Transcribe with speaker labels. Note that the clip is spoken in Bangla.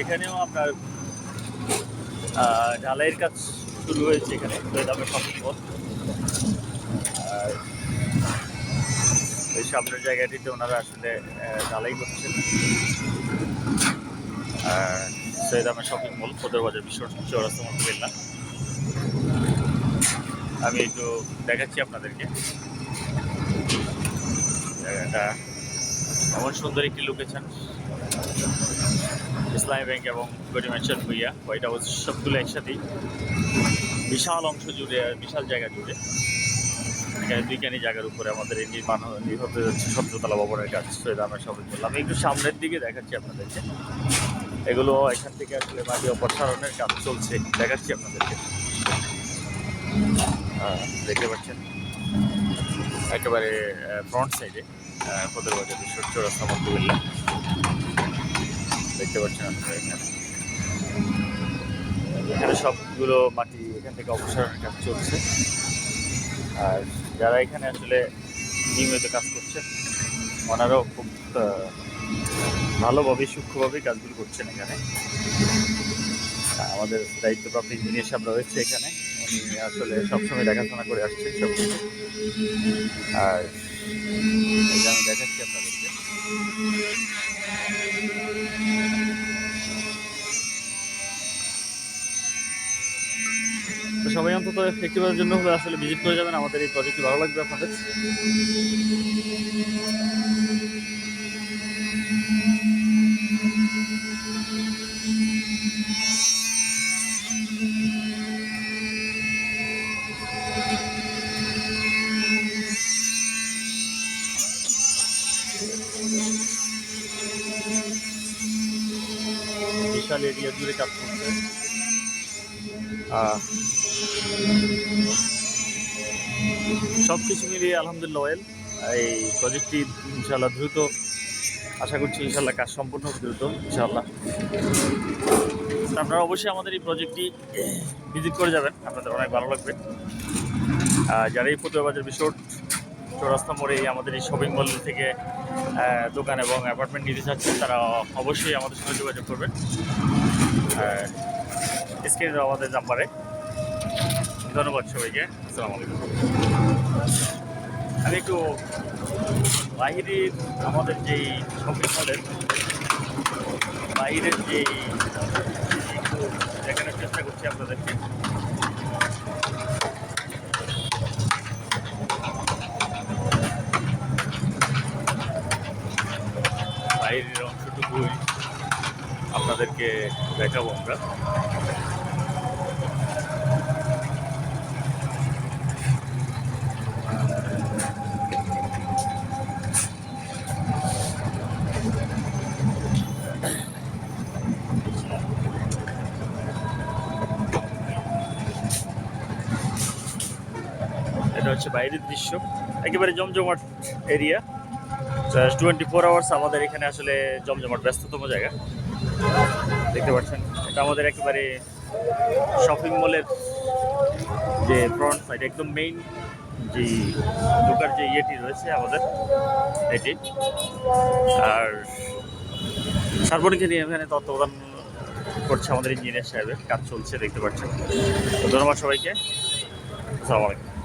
Speaker 1: এখানেও আপনার ঢালাইয়ের কাজ শুরু হয়েছে এখানে সৈদামের মল আর এই সামনের জায়গাটিতে ওনারা আসলে ঢালাই করছেন। আর সৈদামের শপিং মল সদর বাজার বিশ্ব চৌরাস্তা মতো আমি একটু দেখাচ্ছি আপনাদেরকে। জায়গাটা এমন সুন্দর একটি লোকেশন ইসলামী ব্যাংক এবং গরি মেনশন ভুইয়া হোয়াইট হাউস সবগুলো একসাথেই বিশাল অংশ জুড়ে বিশাল জায়গা জুড়ে। এখানে দুইখানি জায়গার উপরে আমাদের এই নির্মাণ হতে যাচ্ছে সতেরোতলা ভবনের কাজ সৈয়দ আমরা বললাম আমি একটু সামনের দিকে দেখাচ্ছি আপনাদেরকে। এগুলো এখান থেকে আসলে মাটি অপসারণের কাজ চলছে দেখাচ্ছি আপনাদেরকে। আহ, দেখতে পাচ্ছেন? একেবারে ফ্রন্ট সাইডে ফতের বাজার বিশ্ব চৌরাস্তা মধ্যবিল্লা দেখতে পাচ্ছেন এখানে। এখানে সবগুলো মাটি এখান থেকে অপসারণের কাজ চলছে। আর যারা এখানে আসলে নিয়মিত কাজ করছেন, ওনারাও খুব ভালোভাবে, সূক্ষ্মভাবে কাজগুলো করছেন এখানে। আমাদের দায়িত্বপ্রাপ্ত ইঞ্জিনিয়ার সাহেব রয়েছে এখানে। উনি আসলে সবসময় দেখাশোনা করে আসছেন সব আর আমি দেখাচ্ছি আপনাদেরকে। তো সবাই অন্তত একটিবারের জন্য হলে আসলে ভিজিট করে যাবেন। আমাদের এই প্রজেক্টটি ভালো লাগবে আপনাদের। বিশাল এরিয়া জুড়ে কাজ করছে সব কিছু মিলিয়ে আলহামদুলিল্লাহ, ওয়েল। এই প্রজেক্টটি ইনশাল্লাহ দ্রুত, আশা করছি ইনশাল্লাহ কাজ সম্পূর্ণ দ্রুত ইনশাল্লাহ আপনারা অবশ্যই আমাদের এই প্রজেক্টটি ভিজিট করে যাবেন, আপনাদের অনেক ভালো লাগবে। যারা এই বাজার বিশ্ব চৌরাস্তা মোড়ে আমাদের এই শপিং মল থেকে দোকান এবং অ্যাপার্টমেন্ট নিতে চাচ্ছেন, তারা অবশ্যই আমাদের সঙ্গে যোগাযোগ করবেন। স্ক্রিনে আমাদের নাম্বারে ধন্যবাদ সবাইকে। আসসালামু আলাইকুম। আমি একটু বাহিরের আমাদের যেই শপিং মলের বাইরের যেই একটু দেখানোর চেষ্টা করছি আপনাদেরকে। বাইরের অংশটুকুই আপনাদেরকে দেখাবো আমরা। এটা হচ্ছে বাইরের দৃশ্য। একেবারে জমজমাট এরিয়া টোয়েন্টি ফোর আওয়ার্স আমাদের এখানে আসলে জমজমাট, ব্যস্ততম জায়গা। দেখতে পাচ্ছেন, এটা আমাদের একেবারে শপিং মলের যে ফ্রন্ট সাইড একদম মেইন যে ঢোকার যে ইয়েটি রয়েছে আমাদের, এটি। আর সার্বনিকে নিয়ে এখানে তত্ত্বাবধান করছে আমাদের ইঞ্জিনিয়ার সাহেবের, কাজ চলছে, দেখতে পাচ্ছেন। ধন্যবাদ সবাইকে। আসসালামু আলাইকুম।